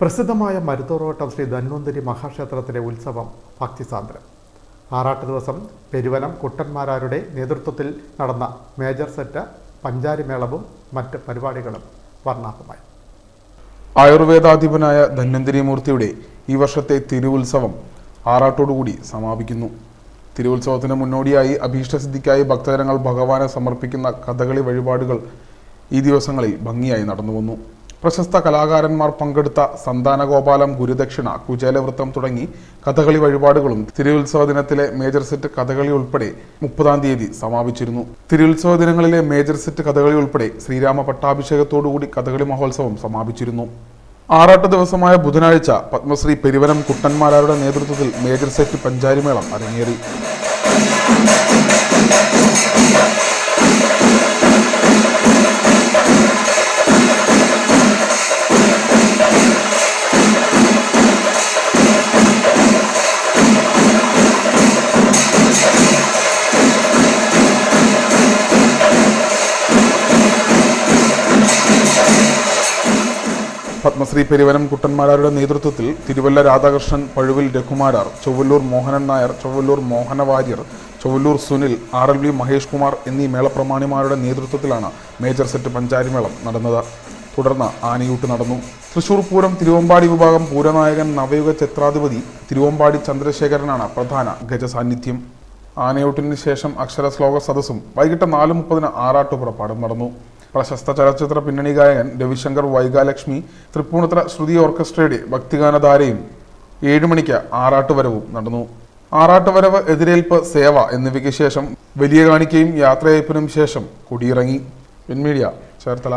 പ്രസിദ്ധമായ മരുത്തോറോട്ടം ശ്രീ ധന്വന്തരി മഹാക്ഷേത്രത്തിലെ ഉത്സവം ഭക്തിസാന്ദ്രം. ആറാട്ട് ദിവസം പെരുവനം കുട്ടന്മാരാരുടെ നേതൃത്വത്തിൽ നടന്ന മേജർ സെറ്റ് പഞ്ചാരിമേളവും മറ്റ് പരിപാടികളും വർണാഭമായി. ആയുർവേദാധിപനായ ധന്വന്തരിമൂർത്തിയുടെ ഈ വർഷത്തെ തിരുവുത്സവം ആറാട്ടോടുകൂടി സമാപിക്കുന്നു. തിരുവുത്സവത്തിന് മുന്നോടിയായി അഭീഷ്ടസിദ്ധിക്കായി ഭക്തജനങ്ങൾ ഭഗവാനെ സമർപ്പിക്കുന്ന കഥകളി വഴിപാടുകൾ ഈ ദിവസങ്ങളിൽ ഭംഗിയായി നടന്നു വന്നു പ്രശസ്ത കലാകാരന്മാർ പങ്കെടുത്ത സന്താനഗോപാലം ഗുരുദക്ഷിണ കുചേലവൃത്തം തുടങ്ങി കഥകളി വഴിപാടുകളും തിരുവുത്സവ ദിനത്തിലെ മേജർ സെറ്റ് കഥകളി ഉൾപ്പെടെ മുപ്പതാം തീയതി സമാപിച്ചിരുന്നു. തിരുവുത്സവ ദിനങ്ങളിലെ മേജർ സെറ്റ് കഥകളി ഉൾപ്പെടെ ശ്രീരാമ പട്ടാഭിഷേകത്തോടുകൂടി കഥകളി മഹോത്സവം സമാപിച്ചിരുന്നു. ആറാട്ട് ദിവസമായ ബുധനാഴ്ച പത്മശ്രീ പെരുവനം കുട്ടന്മാരാരുടെ നേതൃത്വത്തിൽ മേജർ സെറ്റ് പഞ്ചാരിമേളം അരങ്ങേറി. പത്മശ്രീ പെരുവനം കുട്ടന്മാരാരുടെ നേതൃത്വത്തിൽ Thiruvalla Radhakrishnan Pazhuvil Raghumarar Chowalloor Mohanan Nair Chowalloor Mohana Warrier Chowalloor Sunil R L V Mahesh Kumar എന്നീ മേളപ്രമാണിമാരുടെ നേതൃത്വത്തിലാണ് മേജർ സെറ്റ് പഞ്ചാരിമേളം നടന്നത്. തുടർന്ന് ആനയൂട്ട് നടന്നു. തൃശൂർ പൂരം തിരുവമ്പാടി വിഭാഗം പൂരനായകൻ നവയുഗ ചിത്രാധിപതി തിരുവമ്പാടി ചന്ദ്രശേഖരനാണ് പ്രധാന ഗജസാന്നിധ്യം. ആനയൂട്ടിന് ശേഷം അക്ഷര ശ്ലോക സദസ്സും വൈകിട്ട് നാല് മുപ്പതിന് ആറാട്ടുപുറപ്പാടും നടന്നു. പ്രശസ്ത ചലച്ചിത്ര പിന്നണി ഗായകൻ രവിശങ്കർ വൈകാലക്ഷ്മി തൃപ്പൂണിത്ര ശ്രുതി ഓർക്കസ്ട്രയുടെ ഭക്തിഗാനധാരയും ഏഴുമണിക്ക് ആറാട്ടുവരവും നടന്നു. ആറാട്ടുവരവ് എതിരേൽപ്പ് സേവ എന്നിവയ്ക്ക് ശേഷം വലിയ കാണിക്കയും യാത്രയയപ്പിനും ശേഷം കുടിയിറങ്ങി. പിൻമീഡിയ ചേർത്തല.